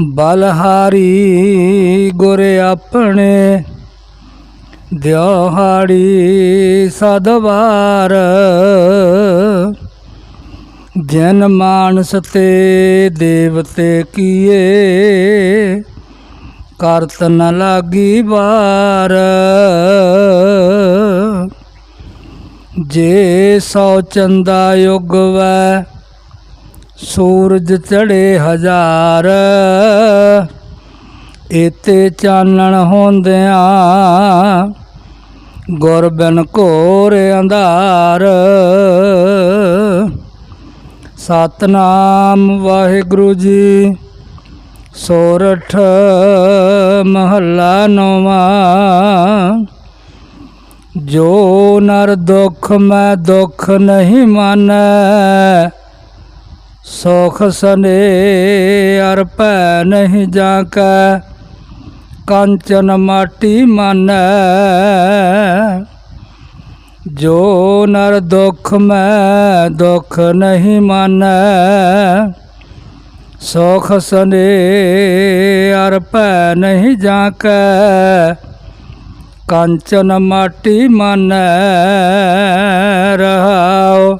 ਬਲਹਾਰੀ ਗੁਰ ਆਪਣੇ, ਦਿਹਾੜੀ ਸਦਵਾਰ ਜਨ ਮਾਨਸ ਤੇ ਦੇਵਤੇ ਕੀਏ, ਕਰਤ ਨ ਲਾਗੀ ਬਾਰ ਜੇ ਸੌ ਚੰਦਾ ਯੁਗ ਵੈ ਸੂਰਜ ਚੜੇ ਹਜ਼ਾਰ ਇਤੇ ਚਾਨਣ ਹੁੰਦਿਆਂ ਗੁਰ ਬਿਨ ਘੋਰ ਅੰਧਾਰ। ਸਤਨਾਮ ਵਾਹਿਗੁਰੂ ਜੀ, ਸੋਰਠ ਮਹੱਲਾ ਨਵਾਂ। ਜੋ ਨਰ ਦੁਖ ਮੈਂ ਦੁਖ ਨਹੀਂ ਮਾਨੈ ਸੁਖ ਸਨੇ ਅਰ ਭੈ ਨਹੀਂ ਜਾ ਕੈ ਕੰਚਨ ਮਾਟੀ ਮਾਨੈ। ਜੋ ਨਰ ਦੁਖ ਮੈਂ ਦੁਖ ਨਹੀਂ ਮਾਨੈ। ਸੁਖ ਸਨੇ ਅਰ ਭੈ ਨਹੀਂ ਜਾ ਕੈ ਕੰਚਨ ਮਾਟੀ ਮਾਨੈ। ਰਹਾਉ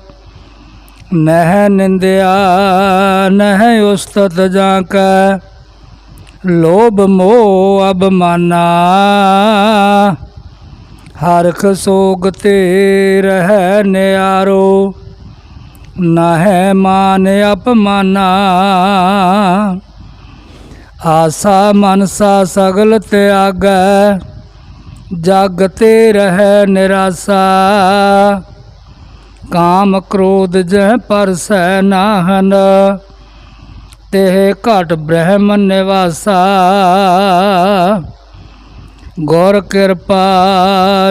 ਨਹਿ ਨਿੰਦਿਆ, ਨਹਿ ਉਸਤਤ ਜਾ ਕੈ ਲੋਭ ਮੋਹ ਅਬਮਾਨਾ ਹਰਖ ਸੋਗ ਤੇ ਰਹਿ ਨਿਆਰੋ, ਨਹਿ ਮਾਨ ਅਪਮਾਨਾ ਆਸਾ ਮਨਸਾ ਸਗਲ ਤਿਆਗੈ, ਜਗ ਤੇ ਰਹਿ ਨਿਰਾਸਾ। ਕਾਮ ਕ੍ਰੋਧ ਜਹ ਪਰਸੈ ਨਾਹਨ, ਤੇ ਘਟ ਬ੍ਰਹਮ ਨਿਵਾਸਾ। ਗੁਰ ਕਿਰਪਾ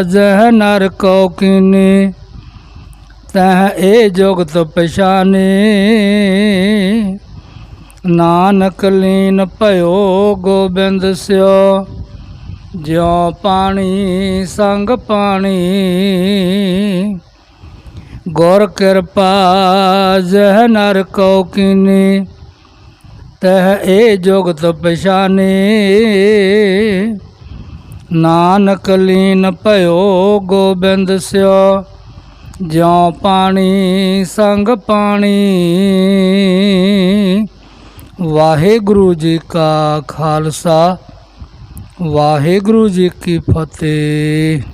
ਜਹ ਨਰ ਕੋ ਕੀਨੀ, ਤਹ ਇਹ ਜੁਗਤ ਪਛਾਨੇ। ਨਾਨਕ ਲੀਨ ਭਇਓ ਗੋਬਿੰਦ ਸਿਓ, ਜਿਉ ਪਾਣੀ ਸੰਗ ਪਾਣੀ। ਗੁਰ ਕਿਰਪਾ ਜਹ ਨਰ ਕੋ ਕੀਨੀ, ਤਹ ਇਹ ਜੁਗਤ ਪਛਾਨੇ। ਨਾਨਕ ਲੀਨ ਭਇਓ ਗੋਬਿੰਦ ਸਿਓ, ਜਿਉ ਪਾਣੀ ਸੰਗ ਪਾਣੀ। ਵਾਹਿਗੁਰੂ ਜੀ ਕਾ ਖਾਲਸਾ, ਵਾਹਿਗੁਰੂ ਜੀ ਕੀ ਫਤਿਹ।